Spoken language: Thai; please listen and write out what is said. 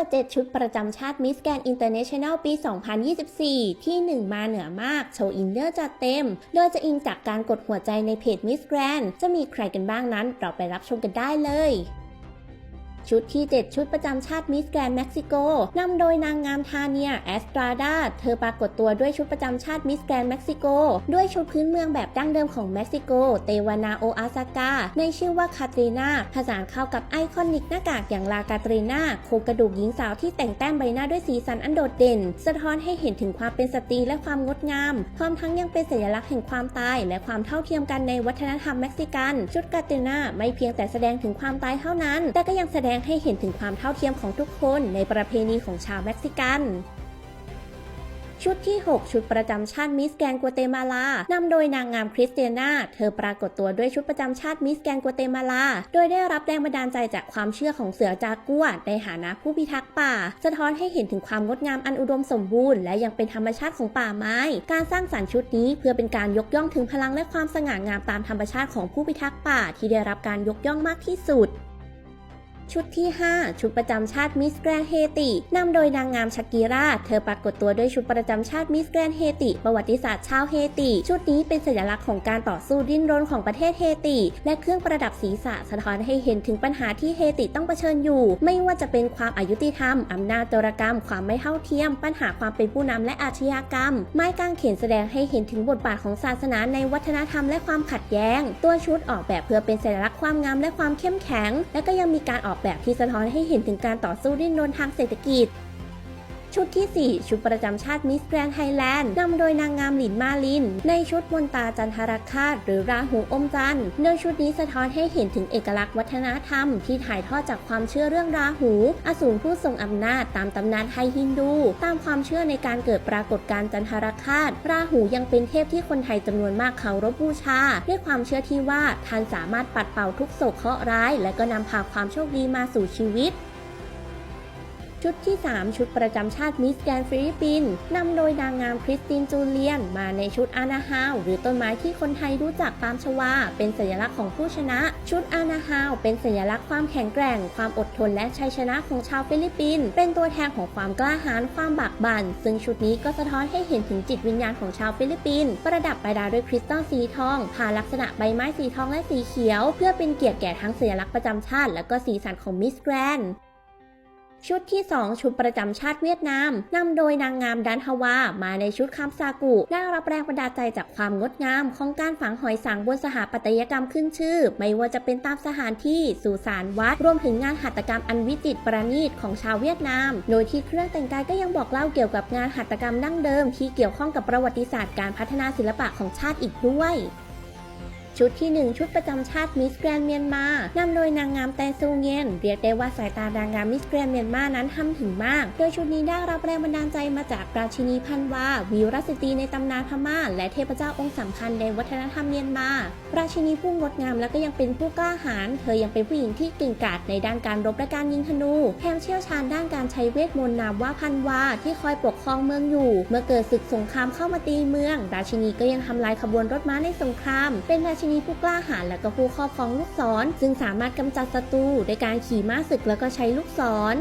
ปิด7 ชุดประจำชาติมิสแกนอินเตอร์เนชั่นแนลปี 2024 ที่ 1 มาเหนือมาก โชว์อินเนอร์จัดเต็ม โดยจะอิงจากการกดหัวใจในเพจมิสแกรนจะมีใครกันบ้างนั้น เราไปรับชมกันได้เลย ชุดที่ 7 ชุดประจำชาติมิสแกรนเม็กซิโกนำโดยนางงามทาเนียแอสตราดา เธอปรากฏตัวด้วยชุดประจำชาติมิสแกรนเม็กซิโก ด้วยชุดพื้นเมืองแบบดั้งเดิมของเม็กซิโก เตวานาโออาซากา ในชื่อว่าคาตรีนาผสานเข้ากับไอคอนิกหน้ากากอย่างลากาตรีนาโครงกระดูกหญิงสาวที่แต่งแต้มใบหน้าด้วยสีสันอันโดดเด่น สะท้อนให้เห็นถึงความเป็นสตรีและความงดงาม พร้อมทั้งยังเป็นสัญลักษณ์แห่งความตาย และความเท่าเทียมกันในวัฒนธรรมเม็กซิกัน ชุดกาตรีนาไม่เพียงแต่แสดงถึงความตายเท่านั้น แต่ก็ยังแสดงให้เห็นถึงความเท่าเทียมของทุกคนในประเพณีของชาวเม็กซิกันชุดที่ 6 ชุดประจำชาติมิสแกนกัวเตมาลา นำโดยนางงามคริสเตียนา เธอปรากฏตัวด้วยชุดประจำชาติมิสแกนกัวเตมาลา โดยได้รับแรงบันดาลใจจากความเชื่อของเสือจากัวในฐานะผู้พิทักษ์ป่า สะท้อนให้เห็นถึงความงดงามอันอุดมสมบูรณ์และยังเป็นธรรมชาติของป่าไม้ การสร้างสรรค์ชุดนี้เพื่อเป็นการยกย่องถึงพลังและความสง่างามตามธรรมชาติของผู้พิทักษ์ป่า ที่ได้รับการยกย่องมากที่สุด ชุดที่ 5 ชุดประจำชาติมิสแกรนเฮตินำโดยนางงามชากิราเธอปรากฏตัวด้วยชุดประจำชาติมิสแกรนเฮติ ประวัติศาสตร์ชาวเฮติ ชุดนี้เป็นสัญลักษณ์ของการต่อสู้ดิ้นรนของประเทศเฮติ และเครื่องประดับศีรษะสะท้อนให้เห็นถึงปัญหาที่เฮติต้องเผชิญอยู่ ไม่ว่าจะเป็นความอายุติธรรม อำนาจโจรกรรม ความไม่เท่าเทียม ปัญหาความเป็นผู้นำและอาชญากรรม ไม้กางเขนแสดงให้เห็นถึงบทบาทของศาสนาในวัฒนธรรมและความขัดแย้ง ตัวชุดออกแบบเพื่อเป็นสัญลักษณ์ความงามและความเข้มแข็ง และก็ยังมีการออกอกแบบที่สะท้อนให้เห็นถึงการต่อสู้ดิ้นรนทางเศรษฐกิจ ชุดที่ 4 ชุดประจำชาติมิสแกรนไทยแลนด์นำโดยนางงามหลินมาลิน ในชุดมนตาจันทรคาตหรือราหูอมจันทร์โดยชุดนี้สะท้อนให้เห็นถึงเอกลักษณ์วัฒนธรรม ที่ถ่ายทอดจากความเชื่อเรื่องราหู อสูรผู้ทรงอำนาจตามตำนานไทยฮินดู ตามความเชื่อในการเกิดปรากฏการณ์จันทรคาตราหูยังเป็นเทพที่คนไทยจำนวนมากเคารพบูชา ด้วยความเชื่อที่ว่าท่านสามารถปัดเป่าทุกโศกเคราะห์ร้าย และก็นำพาความโชคดีมาสู่ชีวิต ชุดที่ 3 ชุดประจำชาติมิสแกนฟิลิปปินส์นำโดยนางงามคริสตินจูเลียน มาในชุดอานาฮาว หรือต้นไม้ที่คนไทยรู้จักตามชวา เป็นสัญลักษณ์ของผู้ชนะ ชุดอานาฮาว เป็นสัญลักษณ์ความแข็งแกร่ง ความอดทนและชัยชนะของชาวฟิลิปปินส์เป็นตัวแทนของความกล้าหาญความบากบัน่นซึ่งชุดนี้ก็สะท้อนให้เห็นถึงจิตวิญญาณของชาวฟิลิปปินส์ประดับประดาด้วยคริสตัลสีทองผ่าลักษณะใบไม้สีทองและสีเขียว เพื่อเป็นเกียรติแก่ทั้งสัญลักษณ์ประจำชาติ และก็สีสันของมิสแกรน ชุดที่ 2 ชุดประจำชาติเวียดนามนำโดยนางงามดันฮวา มาในชุดคำซากุ ได้รับแรงบันดาลใจจากความงดงามของการฝังหอยสังบนสถาปัตยกรรมขึ้นชื่อ ไม่ว่าจะเป็นตามสถานที่สุสานวัด รวมถึงงานหัตถกรรมอันวิจิตรประณีตของชาวเวียดนาม โดยที่เครื่องแต่งกายก็ยังบอกเล่าเกี่ยวกับงานหัตถกรรมดั้งเดิม ที่เกี่ยวข้องกับประวัติศาสตร์การพัฒนาศิลปะของชาติอีกด้วย ชุดที่ 1 ชุดประจำชาติมิสแกรนเมียนมานำโดยนางงามแตซูเงียนเรียกได้ว่าสายตานางงามมิสแกรนเมียนมานั้นทำถึงมาก โดยชุดนี้ได้รับแรงบันดาลใจมาจากราชินีพันวาวีรสตรีในตำนานพม่า และเทพเจ้าองค์สำคัญในวัฒนธรรมเมียนมา ราชินีผู้งดงามและก็ยังเป็นผู้กล้าหาญเธอยังเป็นผู้หญิงที่เก่งกาจในด้านการรบและการยิงธนูแถมเชี่ยวชาญด้านการใช้เวทมนต์นามว่าพันวาที่คอยปกครองเมืองอยู่ เมื่อเกิดศึกสงครามเข้ามาตีเมือง ราชินีก็ยังทำลายขบวนรถม้าในสงคราม เป็นราชินีมีผู้กล้าหาญและก็ผู้ครอบครองลูกศร ซึ่งสามารถกำจัดศัตรูโดยการขี่ม้าศึกแล้วก็ใช้ลูกศร